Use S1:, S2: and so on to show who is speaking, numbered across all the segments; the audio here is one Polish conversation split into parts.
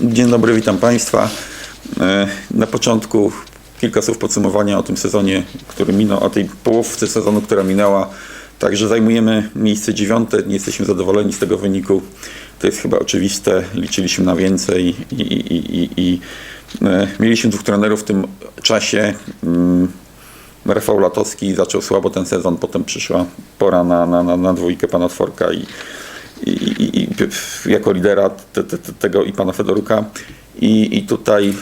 S1: Dzień dobry, witam Państwa. E, Na początku kilka słów podsumowania o tym sezonie, który minął, o tej połówce sezonu, która minęła. Także zajmujemy miejsce dziewiąte, nie jesteśmy zadowoleni z tego wyniku. To jest chyba oczywiste, liczyliśmy na więcej i, i, i, i, i e, mieliśmy dwóch trenerów w tym czasie. Mm, Rafał Latowski zaczął słabo ten sezon, potem przyszła pora na, na, na, na dwójkę pana Tworka i, i, i, i jako lidera te, te, te, tego i pana Fedoruka. I, i tutaj y,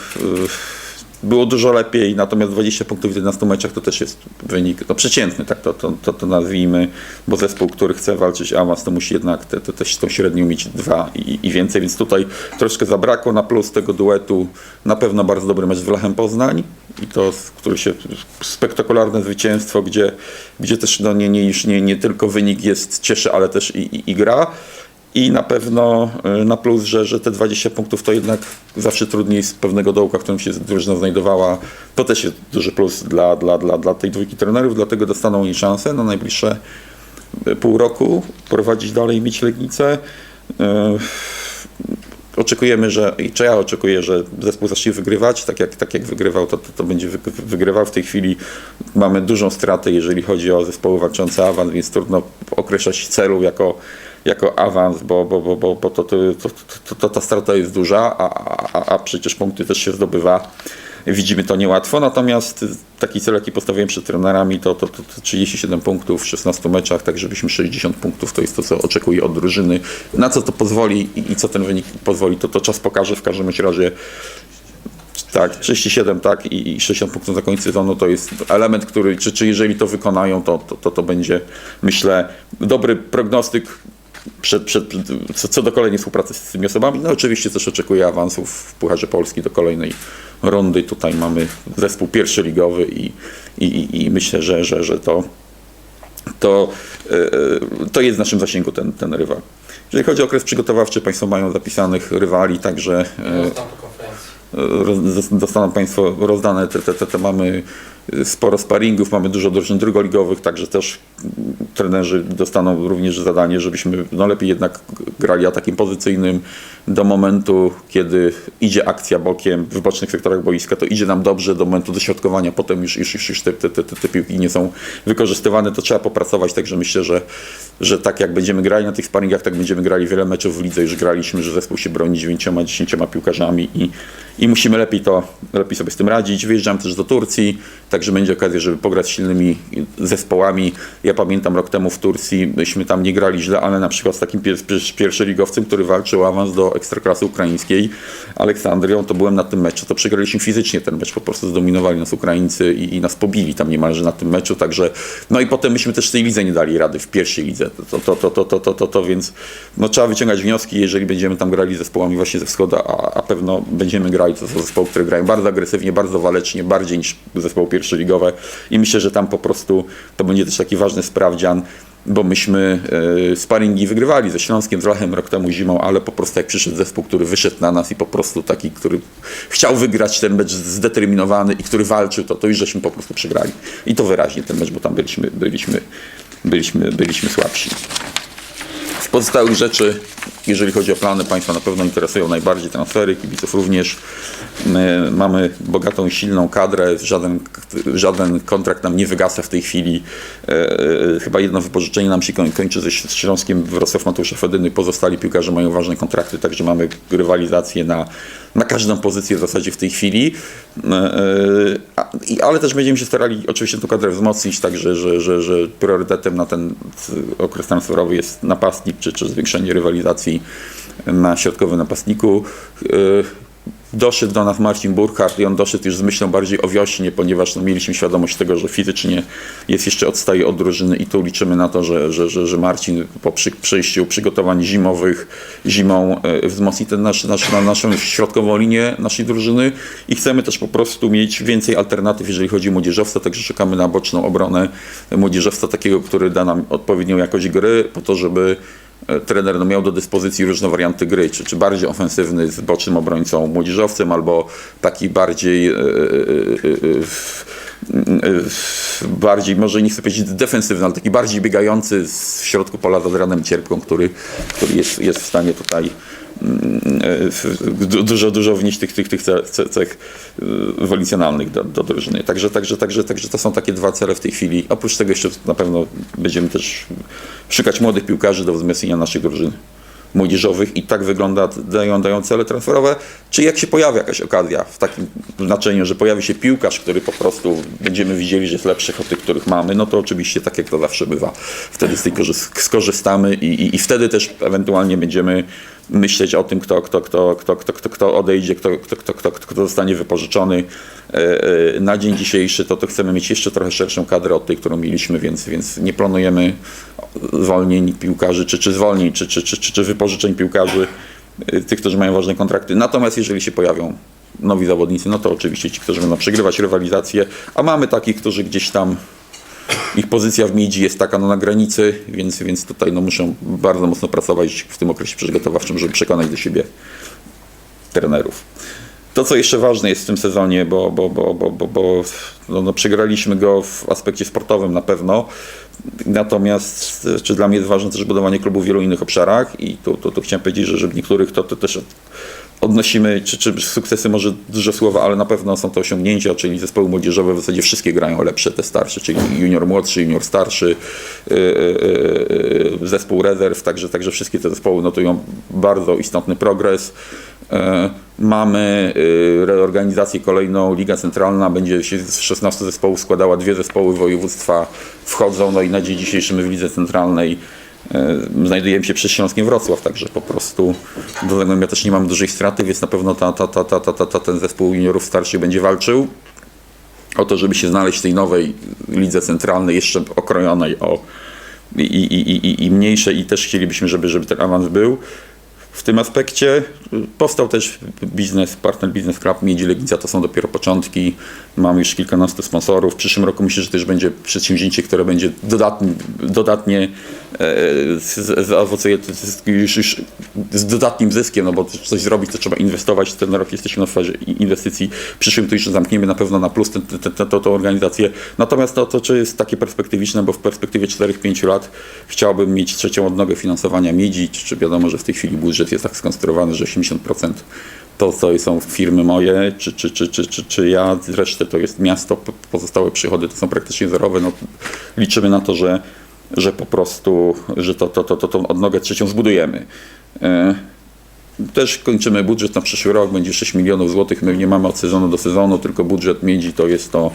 S1: było dużo lepiej, natomiast 20 punktów w 11 meczach to też jest wynik no, przeciętny, tak to, to, to, to nazwijmy, bo zespół, który chce walczyć awans, to musi jednak te, te, tą średnią mieć dwa i, i więcej, więc tutaj troszkę zabrakło na plus tego duetu. Na pewno bardzo dobry mecz z Wlechem Poznań i to, który się spektakularne zwycięstwo, gdzie, gdzie też no, nie, nie, już nie, nie tylko wynik jest cieszy, ale też i, i, i gra. I na pewno y, na plus, że, że te 20 punktów to jednak zawsze trudniej z pewnego dołka, w którym się drużyna znajdowała. To też jest duży plus dla, dla, dla, dla tej dwójki trenerów, dlatego dostaną oni szansę na najbliższe y, pół roku prowadzić dalej mieć Legnicę. Y, Oczekujemy, że, i czy ja oczekuję, że zespół zacznie wygrywać, tak jak, tak jak wygrywał, to, to, to będzie wy, wygrywał. W tej chwili mamy dużą stratę, jeżeli chodzi o zespoły walczące awans, więc trudno określać celu jako, jako awans, bo, bo, bo, bo, to, to, to, to, ta strata jest duża, a, a, a przecież punkty też się zdobywa. Widzimy to niełatwo, natomiast taki cel, jaki postawiłem przed trenerami, to, to, to, to 37 punktów w 16 meczach, tak żebyśmy 60 punktów, to jest to, co oczekuję od drużyny. Na co to pozwoli i, i co ten wynik pozwoli, to, to czas pokaże. W każdym razie tak, 37 tak i, i 60 punktów na końcu sezonu to jest element, który, czy, czy jeżeli to wykonają, to, to, to, to będzie, myślę, dobry prognostyk przed, przed, co, co do kolejnej współpracy z tymi osobami. No oczywiście też oczekuję awansów w Pucharze Polski do kolejnej rundy. Tutaj mamy zespół pierwszyligowy i, i, i, myślę, że, że, że to, to, e, to jest w naszym zasięgu ten, ten rywal. Jeżeli chodzi o okres przygotowawczy, Państwo mają zapisanych rywali, także e, dostaną Państwo rozdane, te, te, te, te mamy sporo sparingów, mamy dużo drużyn drugoligowych, także też trenerzy dostaną również zadanie, żebyśmy no lepiej jednak grali atakiem pozycyjnym do momentu, kiedy idzie akcja bokiem w bocznych sektorach boiska, to idzie nam dobrze do momentu dośrodkowania, potem już, już, już, te, te, te, te piłki nie są wykorzystywane, to trzeba popracować, także myślę, że, że tak jak będziemy grali na tych sparingach, tak będziemy grali wiele meczów w lidze, już graliśmy, że zespół się broni 9-10 piłkarzami i, i musimy lepiej to, lepiej sobie z tym radzić. Wyjeżdżam też do Turcji, także będzie okazja, żeby pograć z silnymi zespołami. Ja pamiętam rok temu w Turcji, myśmy tam nie grali źle, ale na przykład z takim pier, pier, pierwszoligowcem, który walczył o awans do ekstraklasy ukraińskiej, Aleksandrią, to byłem na tym meczu, to przegraliśmy fizycznie ten mecz, po prostu zdominowali nas Ukraińcy i, i nas pobili tam niemalże na tym meczu, także no i potem myśmy też tej lidze nie dali rady, w pierwszej lidze, to, to, to, to, to, to, to, to więc no, trzeba wyciągać wnioski, jeżeli będziemy tam grali zespołami właśnie ze wschodu, a, a pewno będziemy grali, to są zespoły, które grają bardzo agresywnie, bardzo walecznie, bardziej niż zespoły pierwszoligowe i myślę, że tam po prostu to będzie też taki ważny sprawdzian, bo myśmy e, sparingi wygrywali ze Śląskiem, z Lachem rok temu zimą, ale po prostu jak przyszedł zespół, który wyszedł na nas i po prostu taki, który chciał wygrać ten mecz zdeterminowany i który walczył, to, to już żeśmy po prostu przegrali. I to wyraźnie ten mecz, bo tam byliśmy, byliśmy, byliśmy, byliśmy słabsi. Pozostałych rzeczy, jeżeli chodzi o plany, Państwa na pewno interesują najbardziej transfery, kibiców również. My mamy bogatą, silną kadrę, żaden, żaden kontrakt nam nie wygasa w tej chwili. E, e, chyba jedno wypożyczenie nam się koń- kończy ze Śląskiem Wrocław Mateusza Fedyny. Pozostali piłkarze mają ważne kontrakty, także mamy rywalizację na, na każdą pozycję w zasadzie w tej chwili. E, i- Ale też będziemy się starali oczywiście tę kadrę wzmocnić, także że, że, że priorytetem na ten okres transferowy jest napastnik, czy, czy zwiększenie rywalizacji na środkowym napastniku. E, Doszedł do nas Marcin Burkhardt i on doszedł już z myślą bardziej o wiośnie, ponieważ no, mieliśmy świadomość tego, że fizycznie jest jeszcze odstaje od drużyny i tu liczymy na to, że, że, że, że Marcin po przy, przejściu przygotowań zimowych zimą e, wzmocni ten nasz, nasz, na naszą środkową linię naszej drużyny i chcemy też po prostu mieć więcej alternatyw, jeżeli chodzi o młodzieżowca, także czekamy na boczną obronę młodzieżowca takiego, który da nam odpowiednią jakość gry po to, żeby trener no, miał do dyspozycji różne warianty gry, czy, czy bardziej ofensywny z bocznym obrońcą młodzieżowcem, albo taki bardziej e, e, e, e, e, bardziej, może nie chcę powiedzieć defensywny, ale taki bardziej biegający w środku pola z Adrianem Cierpką, który, który jest, jest w stanie tutaj e, dużo, dużo wnieść tych, tych, tych ce- ce- cech e, wolicjonalnych do, do drużyny. Także, także, także, także to są takie dwa cele w tej chwili. Oprócz tego jeszcze na pewno będziemy też szukać młodych piłkarzy do wzmocnienia naszej drużyny młodzieżowych i tak wygląda, dają, dają cele transferowe, czy jak się pojawia jakaś okazja w takim znaczeniu, że pojawi się piłkarz, który po prostu będziemy widzieli, że jest lepszy od tych, których mamy, no to oczywiście tak jak to zawsze bywa, wtedy z tej korzy- skorzystamy i, i, i wtedy też ewentualnie będziemy myśleć o tym, kto, kto, kto, kto, kto, kto, kto odejdzie, kto, kto, kto, kto, kto zostanie wypożyczony. E, e, Na dzień dzisiejszy to, to chcemy mieć jeszcze trochę szerszą kadrę od tej, którą mieliśmy, więc, więc nie planujemy zwolnień piłkarzy, czy, czy zwolnień, czy, czy, czy, czy, wypożyczeń piłkarzy, y, tych, którzy mają ważne kontrakty. Natomiast jeżeli się pojawią nowi zawodnicy, no to oczywiście ci, którzy będą przegrywać rywalizację, a mamy takich, którzy gdzieś tam ich pozycja w miedzi jest taka no, na granicy, więc, więc tutaj no, muszą bardzo mocno pracować w tym okresie przygotowawczym, żeby przekonać do siebie trenerów. To, co jeszcze ważne jest w tym sezonie, bo, bo, bo, bo, bo, bo no, no, przegraliśmy go w aspekcie sportowym na pewno, natomiast czy dla mnie jest ważne też budowanie klubu w wielu innych obszarach i tu, tu, tu chciałem powiedzieć, że, że w niektórych to, to też odnosimy, czy, czy sukcesy może duże słowa, ale na pewno są to osiągnięcia, czyli zespoły młodzieżowe w zasadzie wszystkie grają lepsze, te starsze, czyli junior młodszy, junior starszy, yy, yy, zespół rezerw, także, także wszystkie te zespoły notują bardzo istotny progres. Yy, Mamy yy, reorganizację kolejną, Liga Centralna będzie się z 16 zespołów składała, dwie zespoły województwa wchodzą, no i na dzień dzisiejszy my w Lidze Centralnej E, Znajdujemy się przy Śląskiem Wrocław, także po prostu do Zagłębia też nie mam dużej straty, więc na pewno ta, ta, ta, ta, ta, ta, ten zespół juniorów starszych będzie walczył o to, żeby się znaleźć w tej nowej lidze centralnej, jeszcze okrojonej o i, i, i, i- mniejszej i też chcielibyśmy, żeby, żeby ten awans był. W tym aspekcie powstał też biznes, partner Business Club Miedzi Legnica, to są dopiero początki. Mamy już kilkanastu sponsorów. W przyszłym roku myślę, że też będzie przedsięwzięcie, które będzie dodatnie, dodatnie e, zaowocuje już, już z dodatnim zyskiem, no bo coś zrobić, to trzeba inwestować. Ten rok jesteśmy na fazie inwestycji. W przyszłym to zamkniemy na pewno na plus tę organizację. Natomiast to, to czy jest takie perspektywiczne, bo w perspektywie 4-5 lat chciałbym mieć trzecią odnogę finansowania miedzi, czy wiadomo, że w tej chwili budżet jest tak skonstruowany, że 80% to, co są firmy moje, czy, czy, czy, czy, czy, czy ja, resztę to jest miasto, po- pozostałe przychody to są praktycznie zerowe. No, liczymy na to, że, że po prostu, że to, to, to, to, tą odnogę trzecią zbudujemy. E, też kończymy budżet na przyszły rok, będzie 6 milionów złotych. My nie mamy od sezonu do sezonu, tylko budżet miedzi to jest to.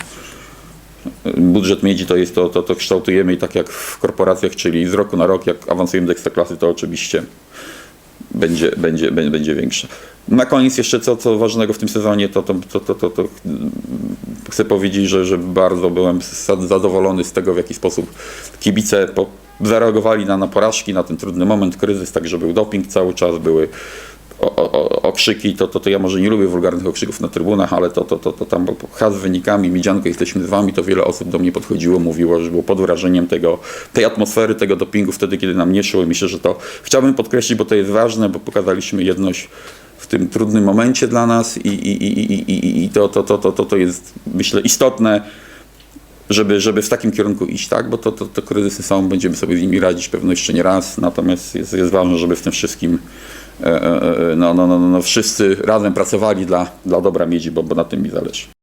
S1: Budżet miedzi to jest to, to, to kształtujemy i tak jak w korporacjach, czyli z roku na rok, jak awansujemy do ekstraklasy, to oczywiście będzie, będzie, będzie, większa. Na koniec jeszcze co, co ważnego w tym sezonie, to, to, to, to, to, chcę powiedzieć, że, że bardzo byłem za- zadowolony z tego, w jaki sposób kibice po, zareagowali na, na porażki, na ten trudny moment, kryzys, także był doping cały czas, były o, okrzyki, to, to, to ja może nie lubię wulgarnych okrzyków na trybunach, ale to, to, to, to tam has wynikami, Miedzianko jesteśmy z wami, to wiele osób do mnie podchodziło, mówiło, że było pod wrażeniem tego, tej atmosfery, tego dopingu wtedy, kiedy nam nie szło i myślę, że to chciałbym podkreślić, bo to jest ważne, bo pokazaliśmy jedność w tym trudnym momencie dla nas i, i, i, i, i, i to, to, to, to, to, to jest myślę istotne, żeby, żeby w takim kierunku iść, tak? Bo to, to, to kryzysy są, będziemy sobie z nimi radzić pewno jeszcze nie raz, natomiast jest, jest ważne, żeby w tym wszystkim no, no, no, no, wszyscy razem pracowali dla, dla dobra miedzi, bo, bo na tym mi zależy.